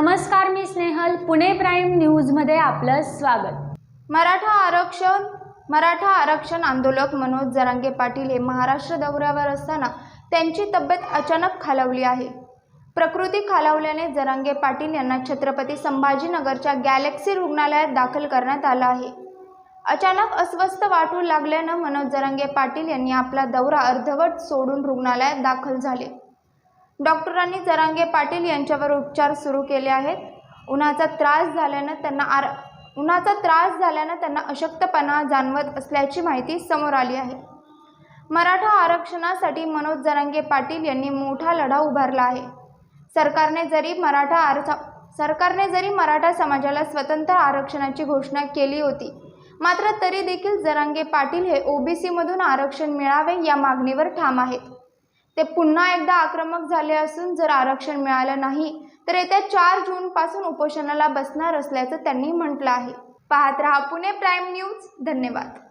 नमस्कार मी स्नेहल पुणे प्राईम न्यूजमध्ये आपलं स्वागत. मराठा आरक्षण मराठा आरक्षण आंदोलक मनोज जरांगे पाटील हे महाराष्ट्र दौऱ्यावर असताना त्यांची तब्येत अचानक खालावली आहे. प्रकृती खालावल्याने जरांगे पाटील यांना छत्रपती संभाजीनगरच्या गॅलेक्सी रुग्णालयात दाखल करण्यात आलं आहे. अचानक अस्वस्थ वाटू लागल्यानं मनोज जरांगे पाटील यांनी आपला दौरा अर्धवट सोडून रुग्णालयात दाखल झाले. डॉक्टरांनी जरांगे पाटील यांच्यावर उपचार सुरू केले आहेत. उन्हाचा त्रास झाल्यानं त्यांना आर उन्हाचा त्रास झाल्यानं त्यांना अशक्तपणा जाणवत असल्याची माहिती समोर आली आहे. मराठा आरक्षणासाठी मनोज जरांगे पाटील यांनी मोठा लढा उभारला आहे. सरकारने जरी मराठा आर सरकारने जरी मराठा समाजाला स्वतंत्र आरक्षणाची घोषणा केली होती मात्र तरी देखील जरांगे पाटील हे ओबीसीमधून आरक्षण मिळावे या मागणीवर ठाम आहेत. ते पुन्हा एकदा आक्रमक झाले असून जर आरक्षण मिळालं नाही तर येत्या चार जून पासून उपोषणाला बसणार असल्याचं त्यांनी म्हटलं आहे. पाहत रहा पुणे प्राईम न्यूज. धन्यवाद.